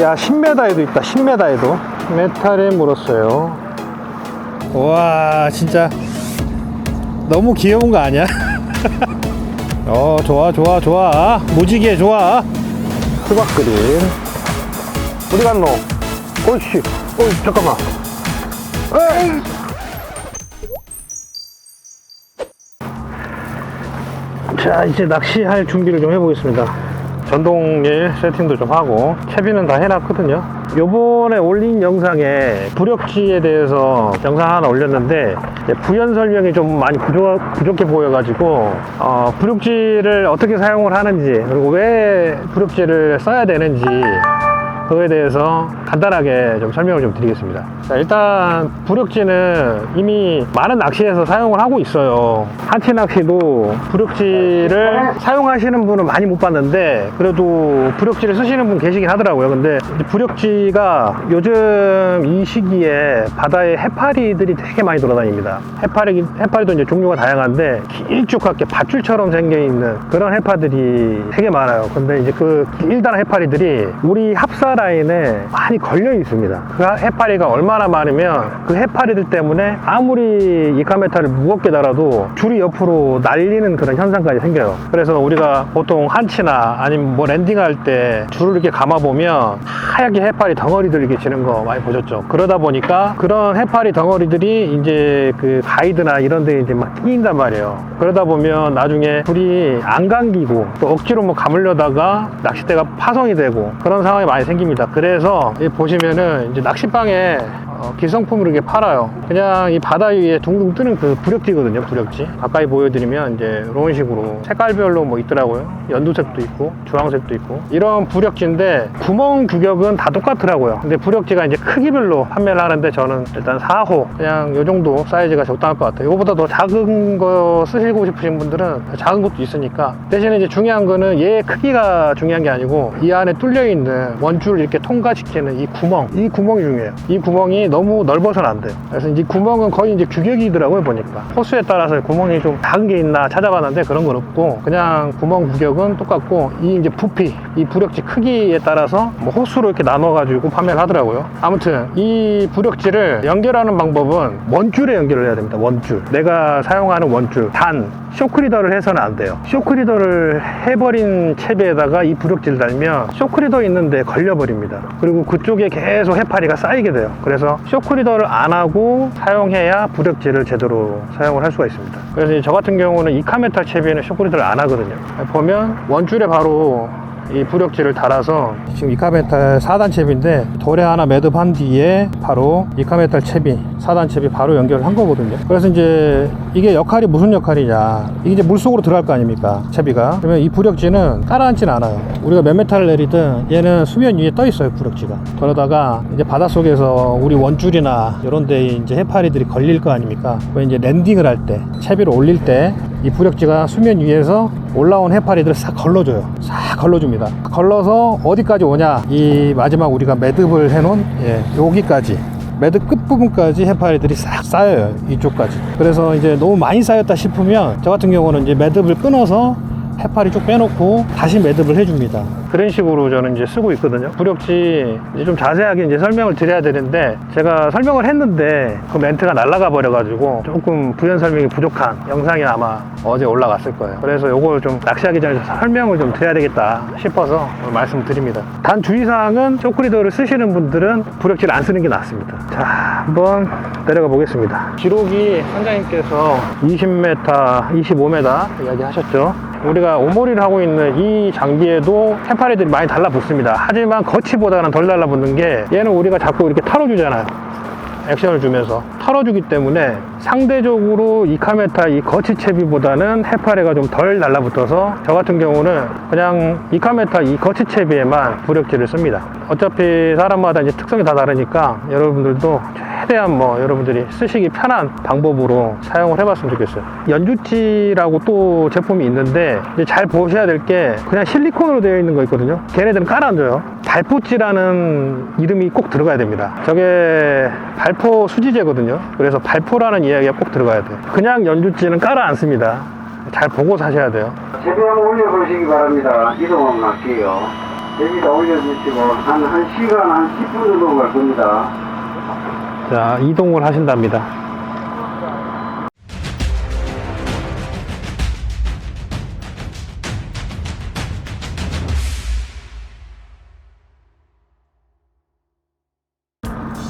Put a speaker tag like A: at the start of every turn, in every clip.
A: 야 10m에도 있다 10m에도. 메탈에 물었어요. 와 진짜 너무 귀여운 거 아니야? 어 좋아 좋아 좋아. 무지개 좋아. 수박 그림 어디 갔노? 어이씨 어이 잠깐만. 에이. 자 이제 낚시할 준비를 좀 해보겠습니다 전동릴 세팅도 좀 하고 채비는 다 해놨거든요. 요번에 올린 영상에 부력지에 대해서 영상 하나 올렸는데 부연 설명이 좀 많이 부족, 부족 해 보여가지고 어, 부력지를 어떻게 사용을 하는지 그리고 왜 부력지를 써야 되는지 그거에 대해서 간단하게 좀 설명을 좀 드리겠습니다. 자, 일단 부력지는 이미 많은 낚시에서 사용을 하고 있어요. 한치 낚시도 부력지를 사용하시는 분은 많이 못 봤는데 그래도 부력지를 쓰시는 분 계시긴 하더라고요. 근데 부력지가 요즘 이 시기에 바다에 해파리들이 되게 많이 돌아다닙니다. 해파리 해파리도 이제 종류가 다양한데 길쭉하게 밧줄처럼 생겨 있는 그런 해파들이 되게 많아요. 근데 이제 그 길다란 해파리들이 우리 합사 라인에 많이 걸려 있습니다. 그 해파리가 얼마나 많으면 그 해파리들 때문에 아무리 이카메타를 무겁게 달아도 줄이 옆으로 날리는 그런 현상까지 생겨요. 그래서 우리가 보통 한치나 아니면 뭐 랜딩할 때 줄을 이렇게 감아 보면 하얗게 해파리 덩어리들 이렇게 지는 거 많이 보셨죠. 그러다 보니까 그런 해파리 덩어리들이 이제 그 가이드나 이런 데 이제 막 끼인단 말이에요. 그러다 보면 나중에 줄이 안 감기고 또 억지로 뭐 감으려다가 낚싯대가 파손이 되고 그런 상황이 많이 생깁니다. 그래서 이 보시면은 이제 낚시방에 어, 기성품으로 이렇게 팔아요. 그냥 이 바다 위에 둥둥 뜨는 그 부력지거든요, 부력지. 가까이 보여드리면 이제 이런 식으로 색깔별로 뭐 있더라고요. 연두색도 있고, 주황색도 있고. 이런 부력지인데 구멍 규격은 다 똑같더라고요. 근데 부력지가 이제 크기별로 판매를 하는데 저는 일단 4호, 그냥 요 정도 사이즈가 적당할 것 같아요. 이거보다 더 작은 거 쓰시고 싶으신 분들은 작은 것도 있으니까. 대신에 이제 중요한 거는 얘 크기가 중요한 게 아니고 이 안에 뚫려 있는 원줄을 이렇게 통과시키는 이 구멍, 이 구멍이 중요해요. 이 구멍이 너무 넓어서는 안 돼요. 그래서 이제 구멍은 거의 이제 규격이더라고요, 보니까. 호수에 따라서 구멍이 좀 작은 게 있나 찾아봤는데 그런 건 없고, 그냥 구멍 규격은 똑같고, 이 이제 부피, 이 부력지 크기에 따라서 뭐 호수로 이렇게 나눠가지고 판매를 하더라고요. 아무튼, 이 부력지를 연결하는 방법은 원줄에 연결을 해야 됩니다, 원줄. 내가 사용하는 원줄. 단, 쇼크리더를 해서는 안 돼요. 쇼크리더를 해버린 채비에다가 이 부력지를 달면 쇼크리더 있는데 걸려버립니다. 그리고 그쪽에 계속 해파리가 쌓이게 돼요. 그래서 쇼크리더를 안 하고 사용해야 부력지를 제대로 사용을 할 수가 있습니다. 그래서 저 같은 경우는 이카메탈 채비에는 쇼크리더를 안 하거든요. 보면 원줄에 바로 이 부력지를 달아서 지금 이카메탈 4단 채비인데 돌에 하나 매듭한 뒤에 바로 이카메탈 채비 4단 채비 바로 연결을 한 거거든요. 그래서 이제 이게 역할이 무슨 역할이냐. 이게 이제 물속으로 들어갈 거 아닙니까? 채비가. 그러면 이 부력지는 깔아앉지는 않아요. 우리가 몇 메타를 내리든 얘는 수면 위에 떠 있어요 부력지가. 그러다가 이제 바닷속에서 우리 원줄이나 이런 데 이제 해파리들이 걸릴 거 아닙니까? 그 이제 랜딩을 할 때 채비를 올릴 때이 부력지가 수면 위에서 올라온 해파리들을 싹 걸러줘요. 싹 걸러줍니다. 걸러서 어디까지 오냐? 이 마지막 우리가 매듭을 해놓은 예, 여기까지. 매듭 끝부분까지 해파리들이 싹 쌓여요. 이쪽까지. 그래서 이제 너무 많이 쌓였다 싶으면 저 같은 경우는 이제 매듭을 끊어서 해파리 쭉 빼놓고 다시 매듭을 해줍니다. 그런 식으로 저는 이제 쓰고 있거든요. 부력지 이제 좀 자세하게 이제 설명을 드려야 되는데 제가 설명을 했는데 그 멘트가 날아가 버려가지고 조금 부연 설명이 부족한 영상이 아마 어제 올라갔을 거예요. 그래서 이걸 좀 낚시하기 전에 설명을 좀 드려야 되겠다 싶어서 말씀드립니다. 단 주의사항은 쇼크리더를 쓰시는 분들은 부력지를 안 쓰는 게 낫습니다. 자, 한번 내려가 보겠습니다. 기록이 선장님께서 20m, 25m 이야기 하셨죠. 우리가 오모리를 하고 있는 이 장비에도 해파리들이 많이 달라붙습니다. 하지만 거치보다는 덜 달라붙는 게 얘는 우리가 자꾸 이렇게 털어주잖아요. 액션을 주면서 털어주기 때문에 상대적으로 이카메타 이 거치 채비보다는 해파리가 좀덜 달라붙어서 저 같은 경우는 그냥 이카메타 이 거치 채비에만 부력지를 씁니다. 어차피 사람마다 이제 특성이 다 다르니까 여러분들도 최대한 뭐 여러분들이 쓰시기 편한 방법으로 사용을 해봤으면 좋겠어요. 연주치라고 또 제품이 있는데 잘 보셔야 될 게 그냥 실리콘으로 되어 있는 거 있거든요. 걔네들은 깔아줘요. 발포찌라는 이름이 꼭 들어가야 됩니다. 저게 발포 수지제거든요. 그래서 발포라는 이야기가 꼭 들어가야 돼요. 그냥 연주찌는 깔아 앉습니다. 잘 보고 사셔야 돼요.
B: 제비 한번 올려보시기 바랍니다. 이동 한번 할게요. 여기다 올려주시고 한 1시간 한 10분 정도 갈 겁니다.
A: 자, 이동을 하신답니다.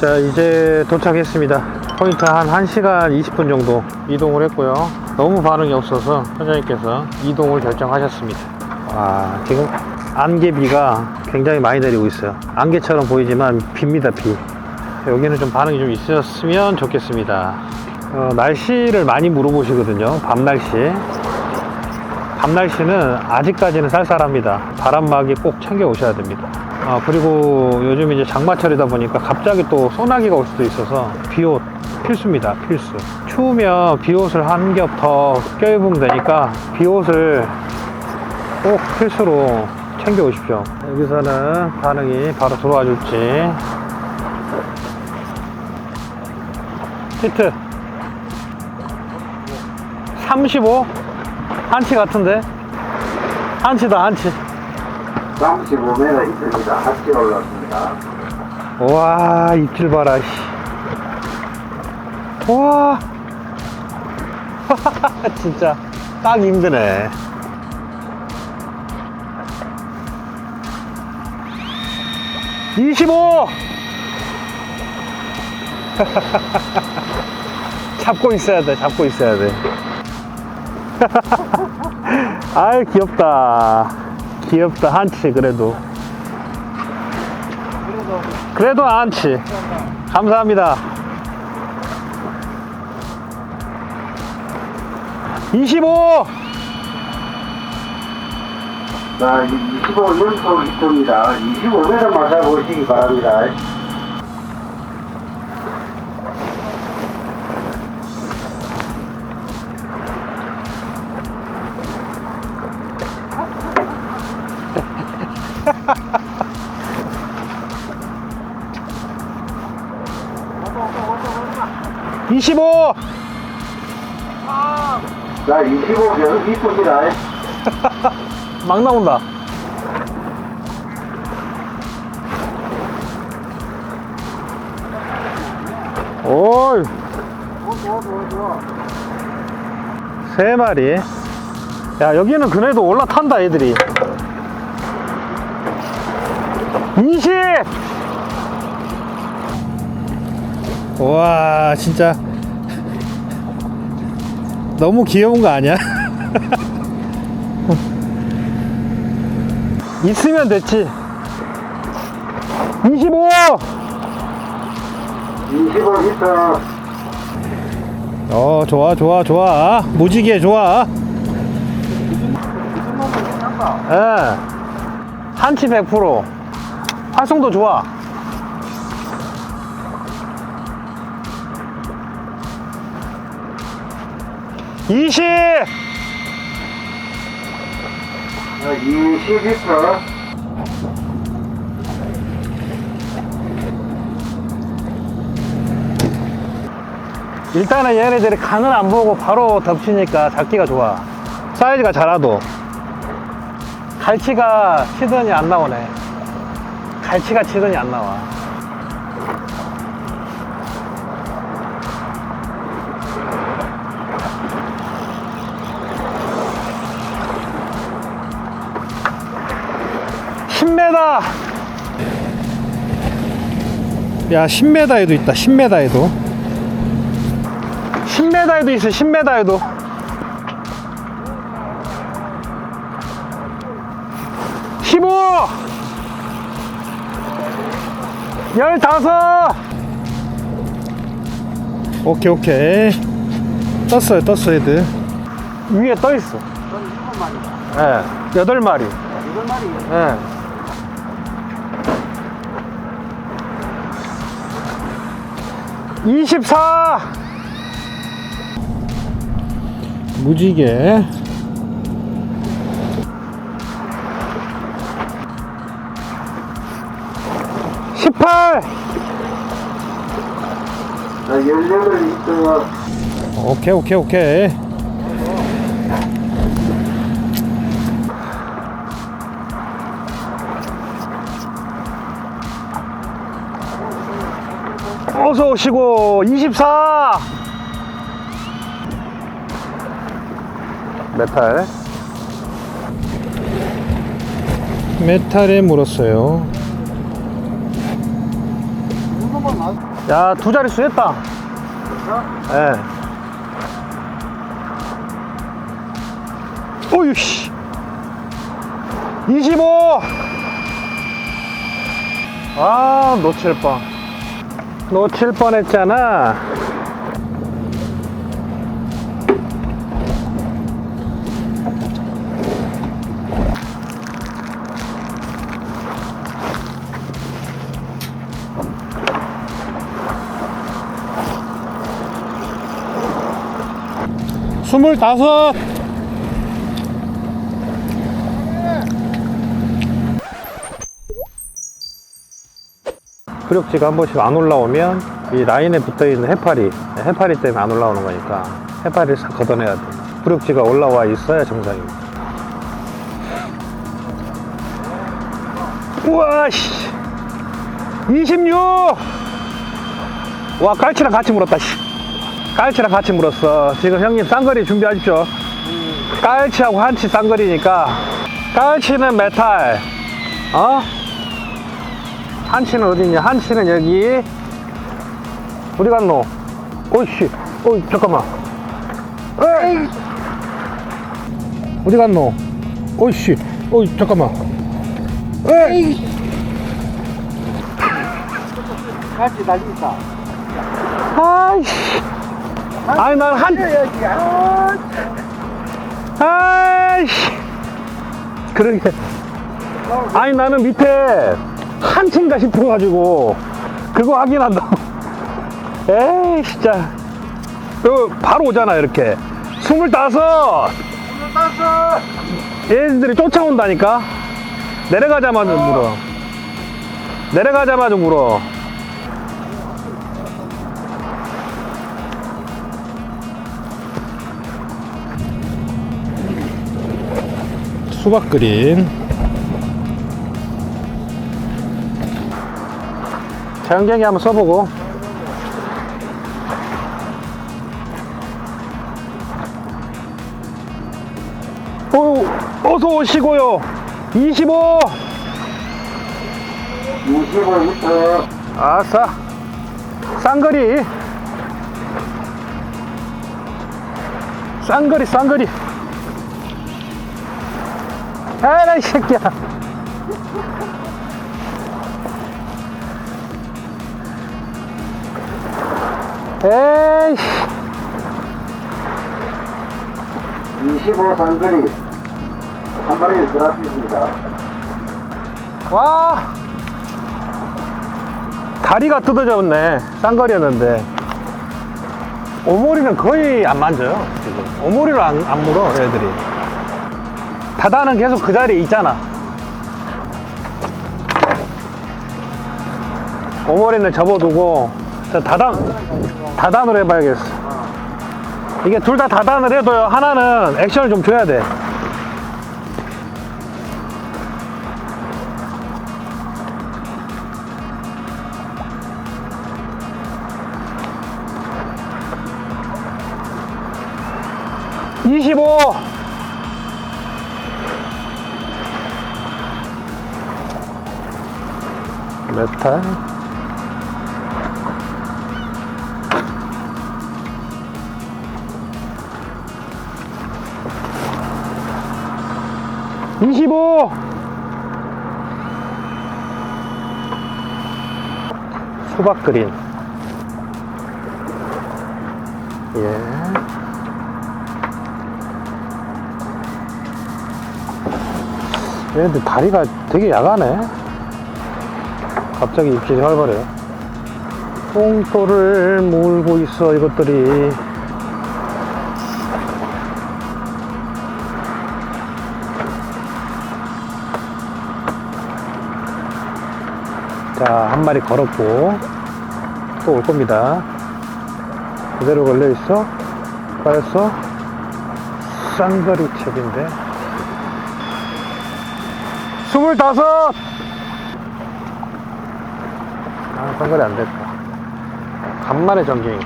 A: 자, 이제 도착했습니다. 포인트 한 1시간 20분 정도 이동을 했고요. 너무 반응이 없어서 선장님께서 이동을 결정하셨습니다. 와, 지금 안개비가 굉장히 많이 내리고 있어요. 안개처럼 보이지만 비입니다, 비. 여기는 좀 반응이 좀 있었으면 좋겠습니다. 어, 날씨를 많이 물어보시거든요. 밤 날씨. 밤 날씨는 아직까지는 쌀쌀합니다. 바람막이 꼭 챙겨 오셔야 됩니다. 아, 그리고 요즘 이제 장마철이다 보니까 갑자기 또 소나기가 올 수도 있어서 비옷 필수입니다. 필수. 추우면 비옷을 한 겹 더 껴입으면 되니까 비옷을 꼭 필수로 챙겨 오십시오. 여기서는 반응이 바로 들어와 줄지. 히트 35? 한치 같은데? 한치다 한치
B: 35m 있습니다. 같이 올라왔습니다.
A: 와 입질 봐라 씨. 와 진짜 딱 힘드네 (25) 잡고 있어야 돼 잡고 있어야 돼. 아유 귀엽다. 귀엽다 한치 그래도. 그래도 안치. 감사합니다. 25
B: 자, 25 연속 있습니다. 25m 맞아보시기 바랍니다.
A: 이십오.
B: 자, 25 계속 있습니다.
A: 막 나온다. 오이. 세 마리. 야 여기는 그래도 올라탄다 애들이. 20 와 진짜. 너무 귀여운 거 아니야? 있으면 됐지. 25
B: 25m.
A: 어 좋아 좋아 좋아. 무지개 좋아. 예. 한치 100% 활성도 좋아 이십.
B: 자, 20m.
A: 일단은 얘네들이 간을 안 보고 바로 덮치니까 잡기가 좋아. 사이즈가 작아도. 갈치가 치더니 안 나오네. 갈치가 치더니 안 나와 야 10m에도 있다 10m에도. 10m에도 있어 10m에도. (15) (15) 오케이 오케이. 떴어요 떴어 애들. 위에 떠 있어. 예 여덟 마리. 예. (24) 무지개. (18)
B: 자, 18m.
A: 오케이 오케이 오케이 어서 오시고 24 메탈. 메탈에 물었어요. 야 두 자릿수 했다. 예. 어휴 씨. 25! 아, 놓칠 뻔. 놓칠 뻔 했잖아. 스물다섯! 구력지가 한 번씩 안 올라오면 이 라인에 붙어 있는 해파리, 해파리 때문에 안 올라오는 거니까 해파리를 싹 걷어내야 돼. 구력지가 올라와 있어야 정상입니다. 우와, 씨. 26! 와, 깔치랑 같이 물었다, 씨. 깔치랑 같이 물었어. 지금 형님 쌍거리 준비하십시오. 깔치하고 한치 쌍거리니까. 깔치는 메탈, 어? 한치는 어디냐? 한치는 여기. 어디 갔노? 어이씨, 어이, 잠깐만. 에이! 어디 갔노? 어이씨, 어이, 잠깐만. 에이!
B: 같이 달린다.
A: 아이씨. 아니, 난 한, 아이씨. 그러게. 아니, 나는 밑에 한치인가 싶어가지고, 그거 확인한다고. 에이, 진짜. 그, 바로 오잖아, 이렇게. 스물다섯! 얘네들이 쫓아온다니까? 내려가자마자 물어. 내려가자마자 물어. 수박 그린. 자연경이 한번 써보고. 오, 어서 오시고요. 25.
B: 25m.
A: 아싸. 쌍거리. 쌍거리, 쌍거리. 에라, 이 새끼야. 에이씨.
B: 25 상거리. 한 마리 들어왔습니다.
A: 와. 다리가 뜯어졌네. 쌍거리였는데. 오모리는 거의 안 만져요. 지금. 오모리를 안, 안 물어, 애들이. 바다는 계속 그 자리에 있잖아. 오모리는 접어두고, 저 다단, 다단으로 해봐야겠어. 이게 둘 다 다단을 해도요, 하나는 액션을 좀 줘야 돼. 이십오. 메탈. 이십오. 수박 그린. 예. 얘네들 다리가 되게 야가네. 갑자기 입질이 활발해요. 뽕돌을 물고 있어, 이것들이. 한 마리 걸었고, 또 올 겁니다. 그대로 걸려있어? 빠졌어? 쌍거리 첩인데. 스물다섯! 아, 상거리 안 됐다. 간만에 전갱이.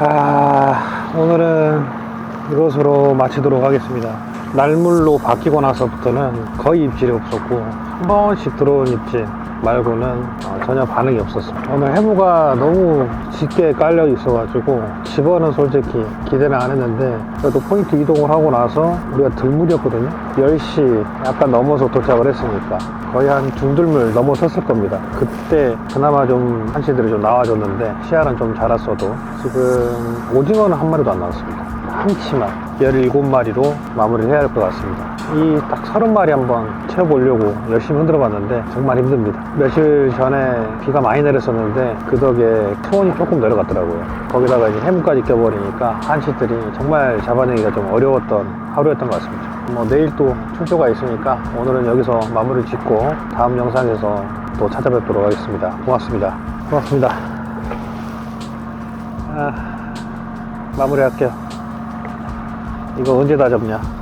A: 아, 오늘은 이것으로 마치도록 하겠습니다. 날물로 바뀌고 나서부터는 거의 입질이 없었고, 한 번씩 들어온 입질 말고는 어, 전혀 반응이 없었습니다. 오늘 해무가 너무 짙게 깔려 있어가지고, 집어는 솔직히 기대는 안 했는데, 그래도 포인트 이동을 하고 나서 우리가 들물이었거든요. 10시 약간 넘어서 도착을 했으니까. 거의 한 중들물 넘어섰을 겁니다. 그때 그나마 좀 한시들이 좀 나와줬는데 씨알은 좀 자랐어도 지금 오징어는 한 마리도 안 나왔습니다. 한치만 17마리로 마무리를 해야 할 것 같습니다. 이 딱 30마리 한번 채워보려고 열심히 흔들어 봤는데 정말 힘듭니다. 며칠 전에 비가 많이 내렸었는데 그 덕에 수온이 조금 내려갔더라고요. 거기다가 이제 해무까지 껴버리니까 한치들이 정말 잡아내기가 좀 어려웠던 하루였던 것 같습니다. 뭐 내일 또 출조가 있으니까 오늘은 여기서 마무리 짓고 다음 영상에서 또 찾아뵙도록 하겠습니다. 고맙습니다. 고맙습니다. 아, 마무리할게요. 이거 언제 다 접냐?